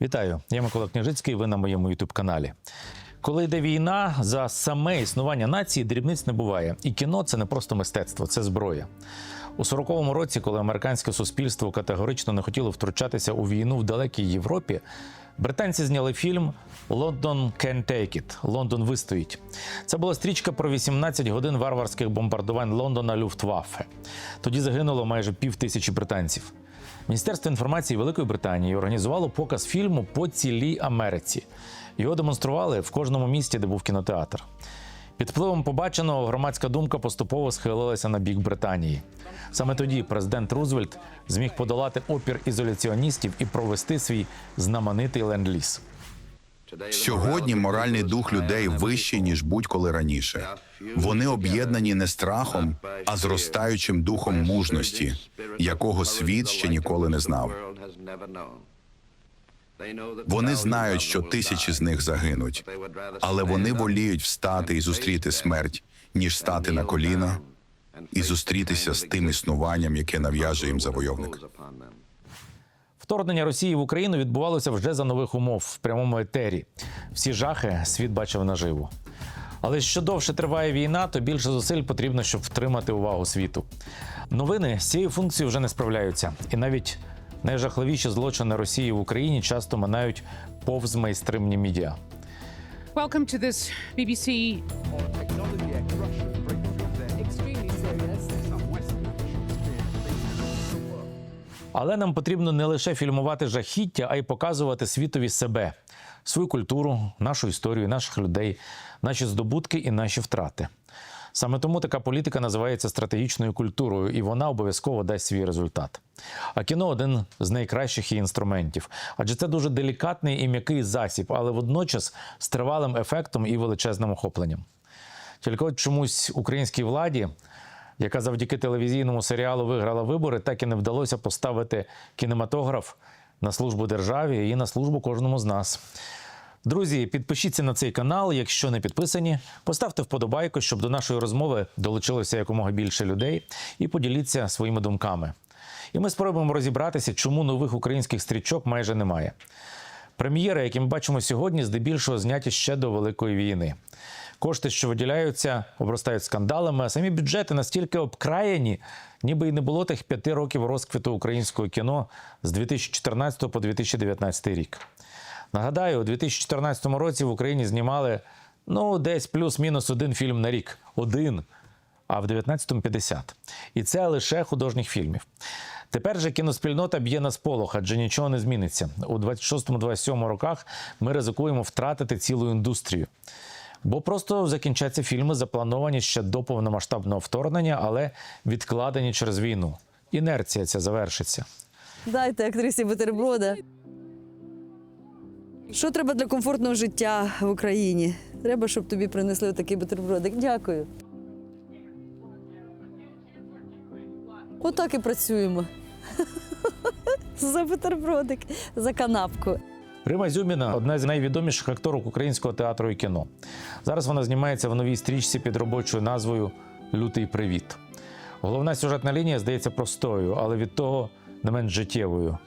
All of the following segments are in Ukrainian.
Вітаю, я Микола Княжицький. Ви на моєму ютуб каналі. Коли йде війна, за саме існування нації дрібниць не буває. І кіно це не просто мистецтво, це зброя. У 40-му році, коли американське суспільство категорично не хотіло втручатися у війну в далекій Європі, британці зняли фільм Лондон can take it» Лондон вистоїть. Це була стрічка про 18 годин варварських бомбардувань Лондона Люфтваффе. Тоді загинуло майже пів тисячі британців. Міністерство інформації Великої Британії організувало показ фільму по цілій Америці. Його демонстрували в кожному місті, де був кінотеатр. Під впливом побаченого громадська думка поступово схилилася на бік Британії. Саме тоді президент Рузвельт зміг подолати опір ізоляціоністів і провести свій знаменитий ленд-ліз. Сьогодні моральний дух людей вищий ніж будь-коли раніше. Вони об'єднані не страхом, а зростаючим духом мужності, якого світ ще ніколи не знав. Вони знають, що тисячі з них загинуть, але вони воліють встати і зустріти смерть, ніж стати на коліна і зустрітися з тим існуванням, яке нав'яже їм завойовник. Вторгнення Росії в Україну відбувалося вже за нових умов в прямому етері. Всі жахи світ бачив наживо. Але що довше триває війна, то більше зусиль потрібно, щоб втримати увагу світу. Новини з цією функцією вже не справляються, і навіть найжахливіші злочини Росії в Україні часто минають повз майстримні медіа. Welcome to this BBC Але нам потрібно не лише фільмувати жахіття, а й показувати світові себе, свою культуру, нашу історію, наших людей, наші здобутки і наші втрати. Саме тому така політика називається стратегічною культурою, і вона обов'язково дасть свій результат. А кіно один з найкращих її інструментів, адже це дуже делікатний і м'який засіб, але водночас з тривалим ефектом і величезним охопленням. Тільки от чомусь українській владі, яка завдяки телевізійному серіалу виграла вибори, так і не вдалося поставити кінематограф на службу державі і на службу кожному з нас. Друзі, підпишіться на цей канал, якщо не підписані. Поставте вподобайку, щоб до нашої розмови долучилося якомога більше людей, і поділіться своїми думками. І ми спробуємо розібратися, чому нових українських стрічок майже немає. Прем'єри, які ми бачимо сьогодні, здебільшого зняті ще до Великої війни. Кошти, що виділяються, обростають скандалами, а самі бюджети настільки обкраєні, ніби й не було тих п'яти років розквіту українського кіно з 2014 по 2019 рік. Нагадаю, у 2014 році в Україні знімали ну десь плюс-мінус один фільм на рік. Один. А в 19-му 50. І це лише художніх фільмів. Тепер же кіноспільнота б'є на сполох, адже нічого не зміниться. У 26-27 роках ми ризикуємо втратити цілу індустрію. Бо просто закінчаться фільми, заплановані ще до повномасштабного вторгнення, але відкладені через війну. Інерція ця завершиться. Дайте актрисі бутерброда. Що треба для комфортного життя в Україні? Треба, щоб тобі принесли такий бутербродик. Дякую. Отак і працюємо. За бутербродик, за канапку. Рима Зюміна одна з найвідоміших акторок українського театру і кіно. Зараз вона знімається в новій стрічці під робочою назвою Лютий привіт. Головна сюжетна лінія здається простою, але від того не менш життєвою.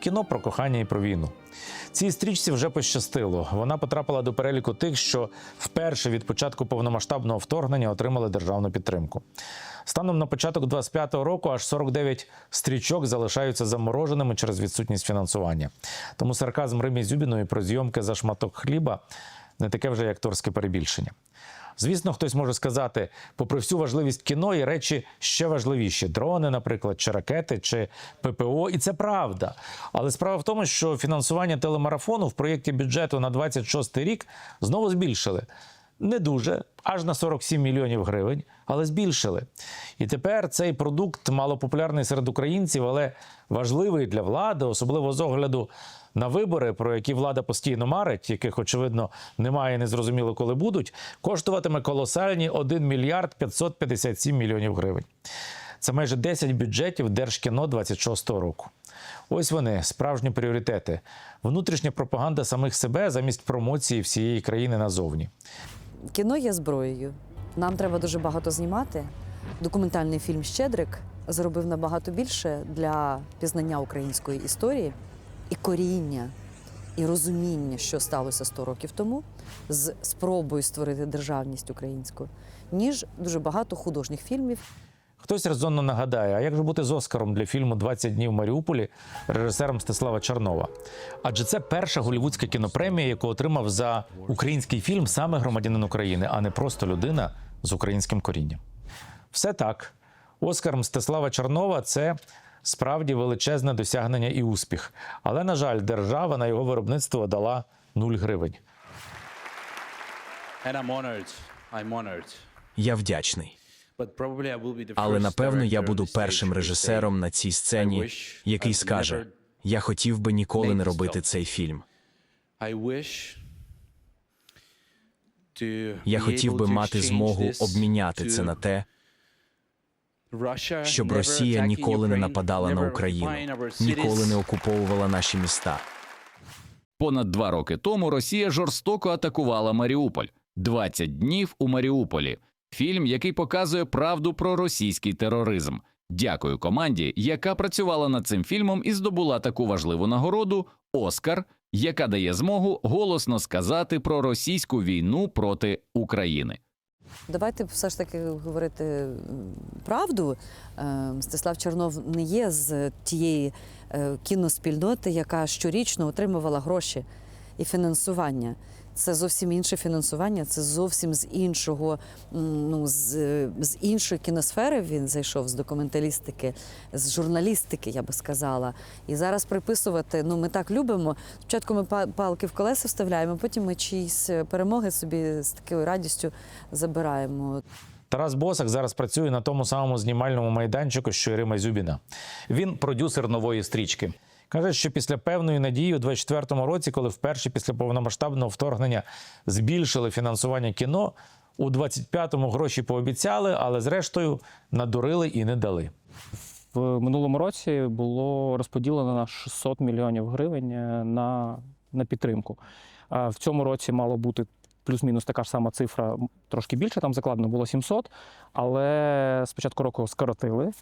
Кіно про кохання і про війну. Цій стрічці вже пощастило. Вона потрапила до переліку тих, що вперше від початку повномасштабного вторгнення отримали державну підтримку. Станом на початок 25-го року аж 49 стрічок залишаються замороженими через відсутність фінансування. Тому сарказм Римі Зюбіної про зйомки за шматок хліба не таке вже й акторське перебільшення. Звісно, хтось може сказати, попри всю важливість кіно, є речі ще важливіші: дрони, наприклад, чи ракети, чи ППО, і це правда. Але справа в тому, що фінансування телемарафону в проєкті бюджету на 26 рік знову збільшили. Не дуже, аж на 47 мільйонів гривень, але збільшили. І тепер цей продукт малопопулярний серед українців, але важливий для влади, особливо з огляду на вибори, про які влада постійно марить, яких, очевидно, немає не зрозуміло, коли будуть, коштуватиме колосальні 1 мільярд 557 мільйонів гривень. Це майже 10 бюджетів Держкіно 26-го року. Ось вони, справжні пріоритети. Внутрішня пропаганда самих себе замість промоції всієї країни назовні. Кіно є зброєю. Нам треба дуже багато знімати. Документальний фільм Щедрик зробив набагато більше для пізнання української історії і коріння і розуміння, що сталося 100 років тому, з спробою створити державність українську, ніж дуже багато художніх фільмів. Хтось резонно нагадає, а як же бути з Оскаром для фільму «20 днів в Маріуполі режисера Мстислава Чернова? Адже це перша голівудська кінопремія, яку отримав за український фільм саме громадянин України, а не просто людина з українським корінням. Все так. Оскар Мстислава Чернова це справді величезне досягнення і успіх. Але, на жаль, держава на його виробництво дала 0 гривень. And I'm honored. I'm honored. Я вдячний. Але напевно я буду першим режисером на цій сцені, який скаже: Я хотів би ніколи не робити цей фільм. Я хотів би мати змогу обміняти це на те, щоб Росія ніколи не нападала на Україну, ніколи не окуповувала наші міста. Понад два роки тому Росія жорстоко атакувала Маріуполь. 20 днів у Маріуполі. Фільм, який показує правду про російський тероризм. Дякую команді, яка працювала над цим фільмом і здобула таку важливу нагороду Оскар, яка дає змогу голосно сказати про російську війну проти України. Давайте все ж таки говорити правду. Е, Мстислав Чернов не є з тієї е, кіноспільноти, яка щорічно отримувала гроші і фінансування. Це зовсім інше фінансування, це зовсім з іншого, ну, з, з іншої кіносфери він зайшов з документалістики, з журналістики, я би сказала. І зараз приписувати, ну ми так любимо. Спочатку ми па- палки в колеса вставляємо, потім ми чиїсь е, перемоги собі з такою радістю забираємо. Тарас Босак зараз працює на тому самому знімальному майданчику, що і Рима Зюбіна. Він продюсер нової стрічки. Каже, що після певної надії у 24-му році, коли вперше після повномасштабного вторгнення збільшили фінансування кіно, у 25-му гроші пообіцяли, але зрештою надурили і не дали. В минулому році було розподілено на 600 мільйонів гривень е, на, на підтримку. В цьому році мало бути плюс-мінус така ж сама цифра, трошки більше, там закладено було 700, але з початку року скоротили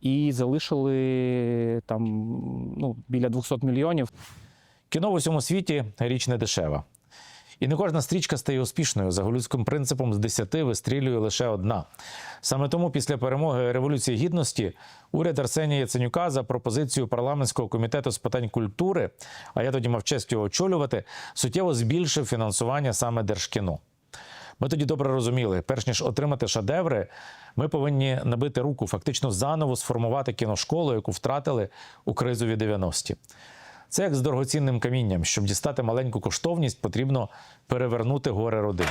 і залишили там ну, біля 200 мільйонів. Кіно в усьому світі річ не дешева. І не кожна стрічка стає успішною. За голлівудським принципом з 10 вистрілює лише одна. Саме тому після перемоги Революції Гідності уряд Арсенія Яценюка за пропозицією парламентського комітету з питань культури, а я тоді мав честь його очолювати, суттєво збільшив фінансування саме держкіно. Ми тоді добре розуміли, перш ніж отримати шедеври, ми повинні набити руку, фактично заново сформувати кіношколу, яку втратили у кризові 90-ті. Це як з дорогоцінним камінням. Щоб дістати маленьку коштовність, потрібно перевернути горе роди.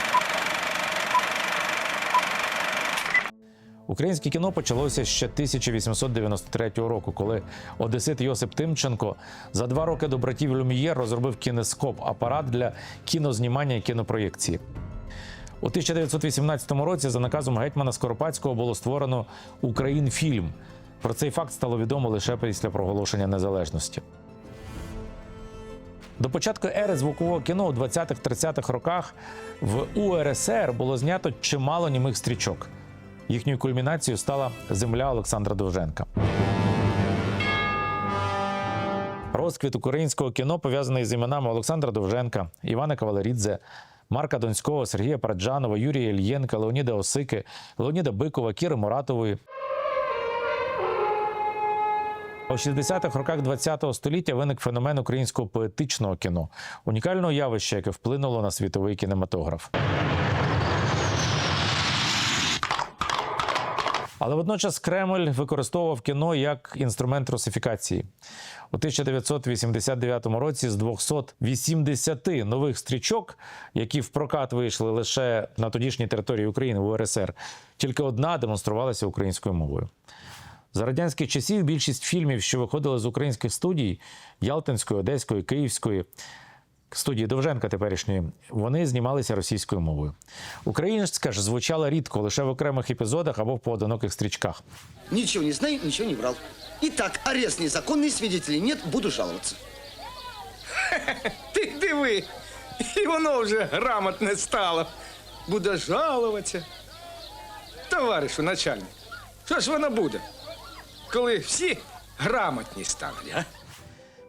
Українське кіно почалося ще 1893 року, коли одесит Йосип Тимченко за два роки до братів Люмієр розробив кінескоп апарат для кінознімання і кінопроєкції. У 1918 році за наказом гетьмана Скоропадського було створено Українфільм. Про цей факт стало відомо лише після проголошення незалежності. До початку ери звукового кіно у 20-30-х роках в УРСР було знято чимало німих стрічок. Їхньою кульмінацією стала земля Олександра Довженка. Розквіт українського кіно пов'язаний з іменами Олександра Довженка, Івана Кавалерідзе, Марка Донського, Сергія Параджанова, Юрія Ільєнка, Леоніда Осики, Леоніда Бикова, Кіри Муратової. У 60-х роках ХХ століття виник феномен українського поетичного кіно, унікального явища, яке вплинуло на світовий кінематограф. Але водночас Кремль використовував кіно як інструмент русифікації. У 1989 році з 280 нових стрічок, які в прокат вийшли лише на тодішній території України в УРСР, тільки одна демонструвалася українською мовою. За радянських часів більшість фільмів, що виходили з українських студій Ялтинської, Одеської, Київської, студії Довженка теперішньої, вони знімалися російською мовою. Українська ж звучала рідко, лише в окремих епізодах або в поодиноких стрічках. Ничего не знаю, ничего не брал. Итак, арест незаконный, свидетелей нет, буду жаловаться. Ти диви, і воно вже грамотне стало. Буде жалуватися. Товаришу начальник, що ж воно буде, коли всі грамотні стануть, а?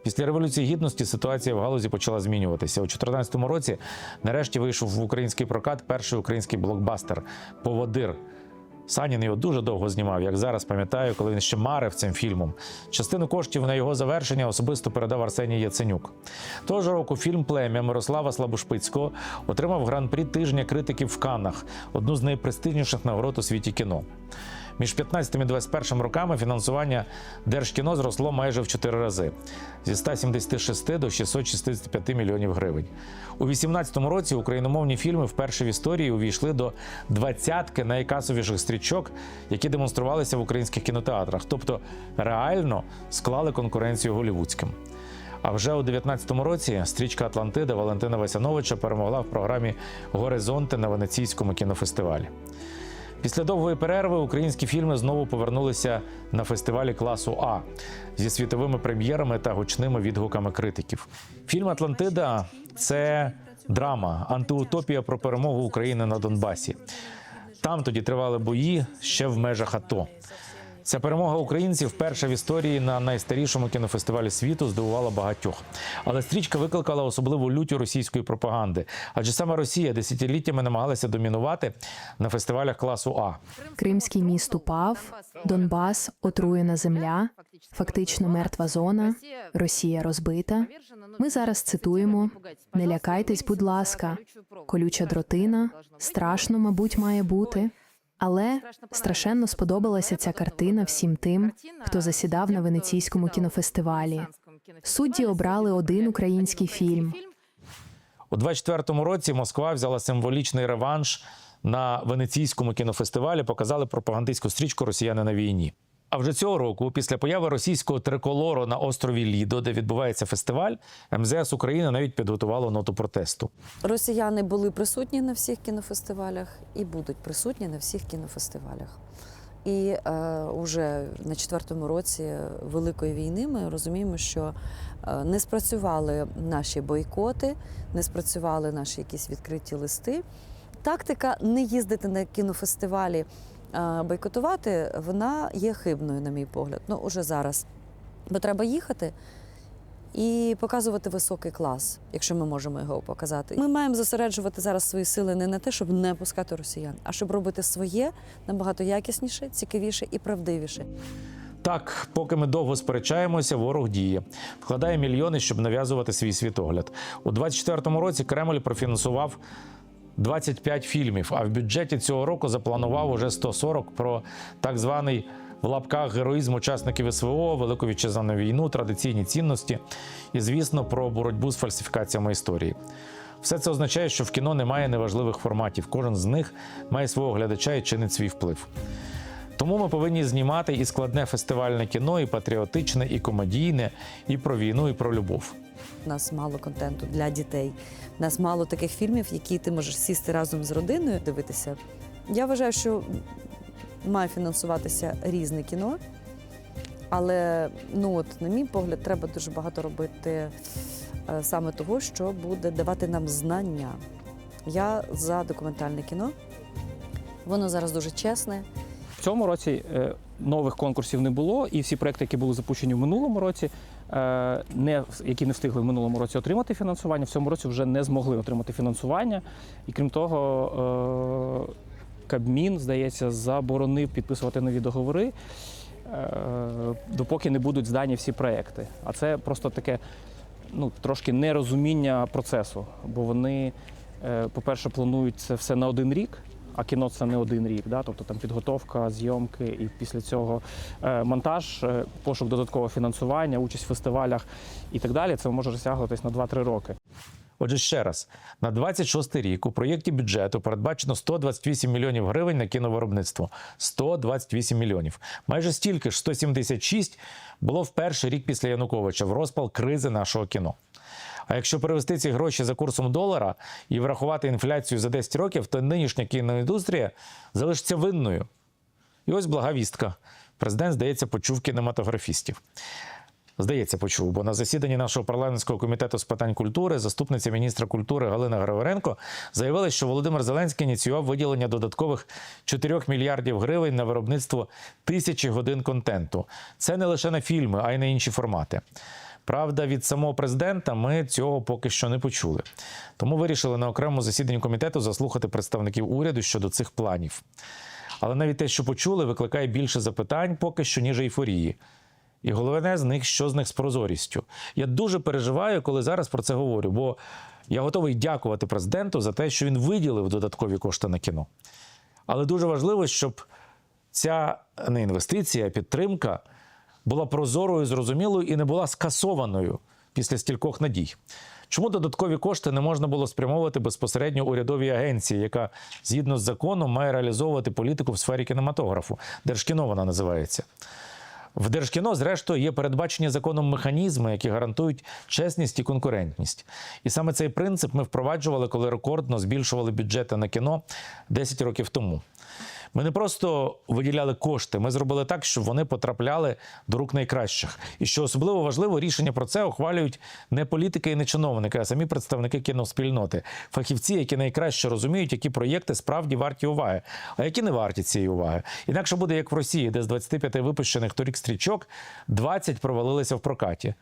Після революції гідності ситуація в галузі почала змінюватися. У 2014 році нарешті вийшов в український прокат перший український блокбастер Поводир. Санін його дуже довго знімав, як зараз пам'ятаю, коли він ще марив цим фільмом. Частину коштів на його завершення особисто передав Арсеній Яценюк. Того ж року фільм Плем'я Мирослава Слабошпицького отримав гран-прі тижня критиків в Каннах, одну з найпрестижніших нагород у світі кіно. Між 15 і 21 роками фінансування Держкіно зросло майже в 4 рази зі 176 до 665 мільйонів гривень. У 2018 році україномовні фільми вперше в історії увійшли до двадцятки найкасовіших стрічок, які демонструвалися в українських кінотеатрах, тобто реально склали конкуренцію голівудським. А вже у 19-му році стрічка Атлантида Валентина Васяновича перемогла в програмі Горизонти на Венеційському кінофестивалі. Після довгої перерви українські фільми знову повернулися на фестивалі класу А зі світовими прем'єрами та гучними відгуками критиків. Фільм Атлантида це драма, антиутопія про перемогу України на Донбасі. Там тоді тривали бої ще в межах АТО. Ця перемога українців вперше в історії на найстарішому кінофестивалі світу здивувала багатьох. Але стрічка викликала особливу лють російської пропаганди, адже саме Росія десятиліттями намагалася домінувати на фестивалях класу А. Кримський міст упав, Донбас отруєна земля, фактично мертва зона, Росія розбита. Ми зараз цитуємо: не лякайтесь, будь ласка, колюча дротина, страшно, мабуть, має бути. Але страшенно сподобалася ця картина всім тим, хто засідав на венеційському кінофестивалі. Судді обрали один український фільм. У 24-му році Москва взяла символічний реванш на венеційському кінофестивалі. Показали пропагандистську стрічку Росіяни на війні. А вже цього року, після появи російського триколору на острові Лідо, де відбувається фестиваль, МЗС України навіть підготувало ноту протесту. Росіяни були присутні на всіх кінофестивалях і будуть присутні на всіх кінофестивалях. І е, уже на четвертому році Великої війни ми розуміємо, що е, не спрацювали наші бойкоти, не спрацювали наші якісь відкриті листи. Тактика не їздити на кінофестивалі, бойкотувати, вона є хибною, на мій погляд. Ну, уже зараз. Бо треба їхати і показувати високий клас, якщо ми можемо його показати. Ми маємо зосереджувати зараз свої сили не на те, щоб не пускати росіян, а щоб робити своє набагато якісніше, цікавіше і правдивіше. Так, поки ми довго сперечаємося, ворог діє, вкладає мільйони, щоб нав'язувати свій світогляд. У 24-му році Кремль профінансував 25 фільмів, а в бюджеті цього року запланував уже 140 про так званий в лапках героїзм учасників СВО, Велику вітчизняну війну, традиційні цінності і, звісно, про боротьбу з фальсифікаціями історії. Все це означає, що в кіно немає неважливих форматів. Кожен з них має свого глядача і чинить свій вплив. Тому ми повинні знімати і складне фестивальне кіно, і патріотичне, і комедійне, і про війну, і про любов. У нас мало контенту для дітей. У нас мало таких фільмів, які ти можеш сісти разом з родиною дивитися. Я вважаю, що має фінансуватися різне кіно, але ну от, на мій погляд, треба дуже багато робити е, саме того, що буде давати нам знання. Я за документальне кіно. Воно зараз дуже чесне. В цьому році е, нових конкурсів не було, і всі проекти, які були запущені в минулому році, не, які не встигли в минулому році отримати фінансування, в цьому році вже не змогли отримати фінансування. І крім того, е, Кабмін, здається, заборонив підписувати нові договори, е, допоки не будуть здані всі проекти. А це просто таке ну, трошки нерозуміння процесу, бо вони, е, по-перше, планують це все на один рік. А кіно це не один рік, да? тобто там підготовка, зйомки, і після цього е, монтаж, е, пошук додаткового фінансування, участь в фестивалях і так далі. Це може розтягуватись на 2-3 роки. Отже, ще раз, на 26 рік у проєкті бюджету передбачено 128 мільйонів гривень на кіновиробництво. 128 мільйонів. Майже стільки ж 176 було в перший рік після Януковича в розпал кризи нашого кіно. А якщо перевести ці гроші за курсом долара і врахувати інфляцію за 10 років, то нинішня кіноіндустрія залишиться винною. І ось блага вістка. Президент, здається, почув кінематографістів. Здається, почув, бо на засіданні нашого парламентського комітету з питань культури заступниця міністра культури Галина Григоренко заявила, що Володимир Зеленський ініціював виділення додаткових 4 мільярдів гривень на виробництво тисячі годин контенту. Це не лише на фільми, а й на інші формати. Правда, від самого президента ми цього поки що не почули. Тому вирішили на окремому засіданні комітету заслухати представників уряду щодо цих планів. Але навіть те, що почули, викликає більше запитань поки що, ніж ейфорії. І головне з них, що з них з прозорістю. Я дуже переживаю, коли зараз про це говорю, бо я готовий дякувати президенту за те, що він виділив додаткові кошти на кіно. Але дуже важливо, щоб ця не інвестиція, а підтримка була прозорою, зрозумілою і не була скасованою після стількох надій. Чому додаткові кошти не можна було спрямовувати безпосередньо урядовій агенції, яка згідно з законом має реалізовувати політику в сфері кінематографу? Держкіно вона називається. В Держкіно, зрештою, є передбачені законом механізми, які гарантують чесність і конкурентність. І саме цей принцип ми впроваджували, коли рекордно збільшували бюджети на кіно 10 років тому. Ми не просто виділяли кошти, ми зробили так, щоб вони потрапляли до рук найкращих. І що особливо важливо, рішення про це ухвалюють не політики і не чиновники, а самі представники кіноспільноти, фахівці, які найкраще розуміють, які проєкти справді варті уваги, а які не варті цієї уваги. Інакше буде як в Росії, де з 25 випущених торік стрічок 20 провалилися в прокаті.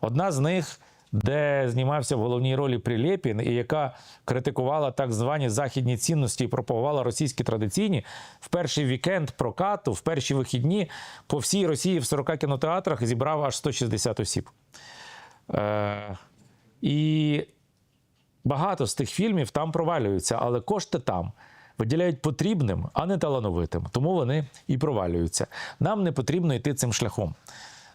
Одна з них. Де знімався в головній ролі Прилєпін, і яка критикувала так звані західні цінності і пропагувала російські традиційні в перший вікенд прокату, в перші вихідні по всій Росії в 40 кінотеатрах зібрав аж 160 осіб. Е, і багато з тих фільмів там провалюються, але кошти там виділяють потрібним, а не талановитим. Тому вони і провалюються. Нам не потрібно йти цим шляхом.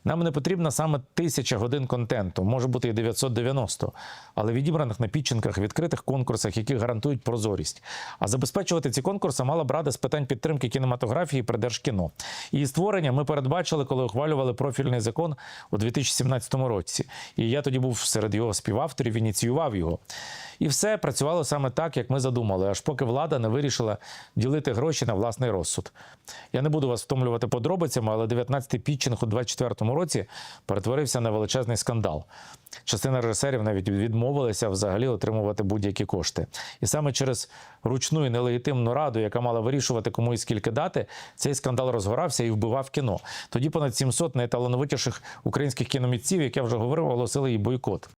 Нам не потрібна саме тисяча годин контенту, може бути і 990, але відібраних на підчинках, відкритих конкурсах, які гарантують прозорість. А забезпечувати ці конкурси мала б рада з питань підтримки кінематографії при Держкіно. Її створення ми передбачили, коли ухвалювали профільний закон у 2017 році. І я тоді був серед його співавторів, ініціював його. І все працювало саме так, як ми задумали, аж поки влада не вирішила ділити гроші на власний розсуд. Я не буду вас втомлювати подробицями, але 19-й підчинг у 24-му році перетворився на величезний скандал. Частина режисерів навіть відмовилися взагалі отримувати будь-які кошти. І саме через ручну і нелегітимну раду, яка мала вирішувати, кому і скільки дати, цей скандал розгорався і вбивав кіно. Тоді понад 700 найталановитіших українських кіномітців, як я вже говорив, оголосили їй бойкот.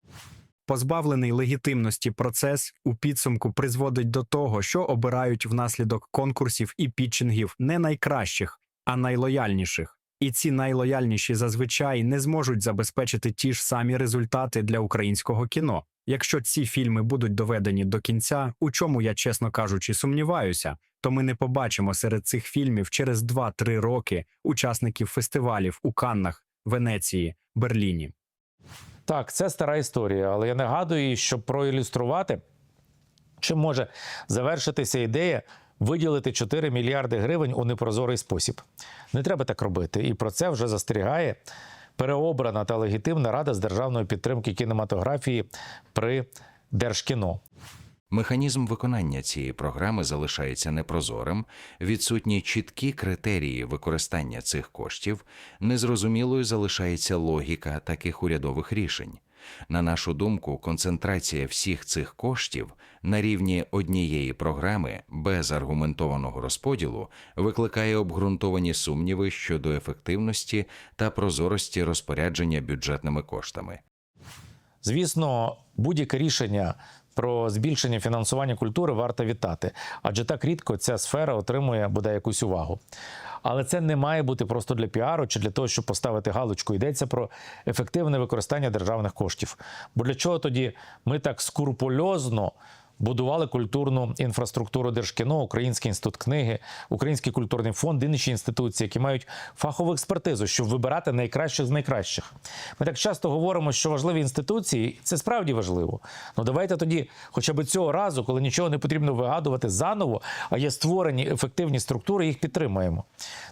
Позбавлений легітимності процес у підсумку призводить до того, що обирають внаслідок конкурсів і пітчингів не найкращих, а найлояльніших. І ці найлояльніші зазвичай не зможуть забезпечити ті ж самі результати для українського кіно. Якщо ці фільми будуть доведені до кінця, у чому я, чесно кажучи, сумніваюся, то ми не побачимо серед цих фільмів через 2-3 роки учасників фестивалів у Каннах, Венеції, Берліні. Так, це стара історія, але я нагадую, щоб проілюструвати, чим може завершитися ідея виділити 4 мільярди гривень у непрозорий спосіб. Не треба так робити. І про це вже застерігає переобрана та легітимна рада з державної підтримки кінематографії при Держкіно. Механізм виконання цієї програми залишається непрозорим, відсутні чіткі критерії використання цих коштів, незрозумілою залишається логіка таких урядових рішень. На нашу думку, концентрація всіх цих коштів на рівні однієї програми без аргументованого розподілу викликає обґрунтовані сумніви щодо ефективності та прозорості розпорядження бюджетними коштами. Звісно, будь-яке рішення про збільшення фінансування культури варто вітати, адже так рідко ця сфера отримує бодай якусь увагу. Але це не має бути просто для піару чи для того, щоб поставити галочку. Йдеться про ефективне використання державних коштів. Бо для чого тоді ми так скрупульозно будували культурну інфраструктуру Держкіно, Український інститут книги, Український культурний фонд, інші інституції, які мають фахову експертизу, щоб вибирати найкращих з найкращих. Ми так часто говоримо, що важливі інституції, це справді важливо. Ну давайте тоді, хоча б цього разу, коли нічого не потрібно вигадувати заново, а є створені ефективні структури, їх підтримаємо.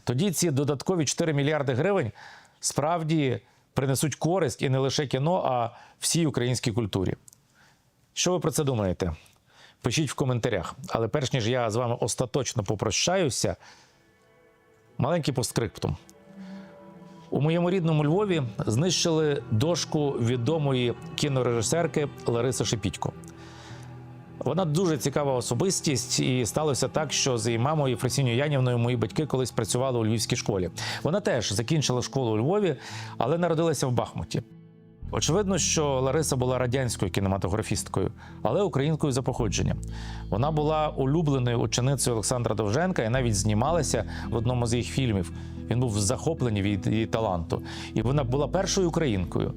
Тоді ці додаткові 4 мільярди гривень справді принесуть користь і не лише кіно, а всій українській культурі. Що ви про це думаєте? Пишіть в коментарях. Але перш ніж я з вами остаточно попрощаюся, маленький постскриптум. У моєму рідному Львові знищили дошку відомої кінорежисерки Лариси Шепітько. Вона дуже цікава особистість, і сталося так, що з її мамою Фросіною Янівною мої батьки колись працювали у львівській школі. Вона теж закінчила школу у Львові, але народилася в Бахмуті. Очевидно, що Лариса була радянською кінематографісткою, але українкою за походженням. Вона була улюбленою ученицею Олександра Довженка і навіть знімалася в одному з їх фільмів. Він був захоплений від її таланту. І вона була першою українкою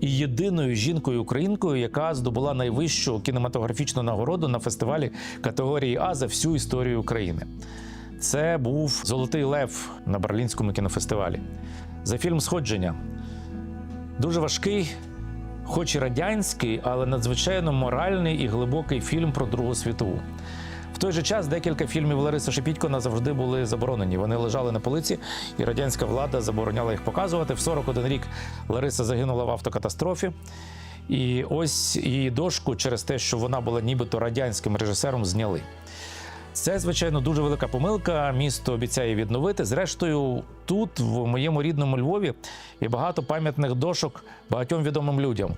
і єдиною жінкою-українкою, яка здобула найвищу кінематографічну нагороду на фестивалі категорії А за всю історію України. Це був Золотий Лев на Берлінському кінофестивалі. За фільм Сходження дуже важкий, хоч і радянський, але надзвичайно моральний і глибокий фільм про Другу світову. В той же час декілька фільмів Лариси Шепітько назавжди були заборонені. Вони лежали на полиці, і радянська влада забороняла їх показувати. В 41 рік Лариса загинула в автокатастрофі. І ось її дошку через те, що вона була нібито радянським режисером, зняли. Це, звичайно, дуже велика помилка. Місто обіцяє відновити. Зрештою, тут, в моєму рідному Львові, є багато пам'ятних дошок багатьом відомим людям.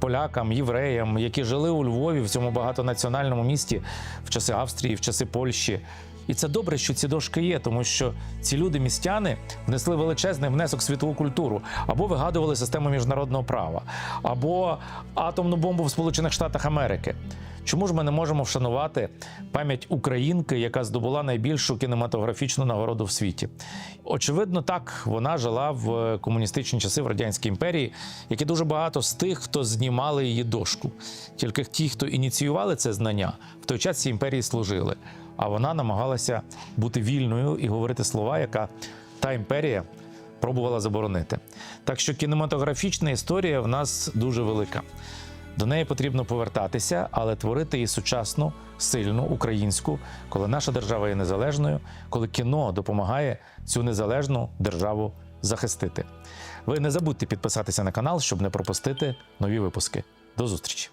Полякам, євреям, які жили у Львові в цьому багатонаціональному місті в часи Австрії, в часи Польщі. І це добре, що ці дошки є, тому що ці люди, містяни, внесли величезний внесок в світову культуру, або вигадували систему міжнародного права, або атомну бомбу в Сполучених Штатах Америки. Чому ж ми не можемо вшанувати пам'ять українки, яка здобула найбільшу кінематографічну нагороду в світі? Очевидно, так вона жила в комуністичні часи в радянській імперії, як і дуже багато з тих, хто знімали її дошку. Тільки ті, хто ініціювали це знання, в той час цій імперії служили. А вона намагалася бути вільною і говорити слова, яка та імперія пробувала заборонити. Так що кінематографічна історія в нас дуже велика. До неї потрібно повертатися, але творити її сучасну, сильну, українську, коли наша держава є незалежною, коли кіно допомагає цю незалежну державу захистити. Ви не забудьте підписатися на канал, щоб не пропустити нові випуски. До зустрічі!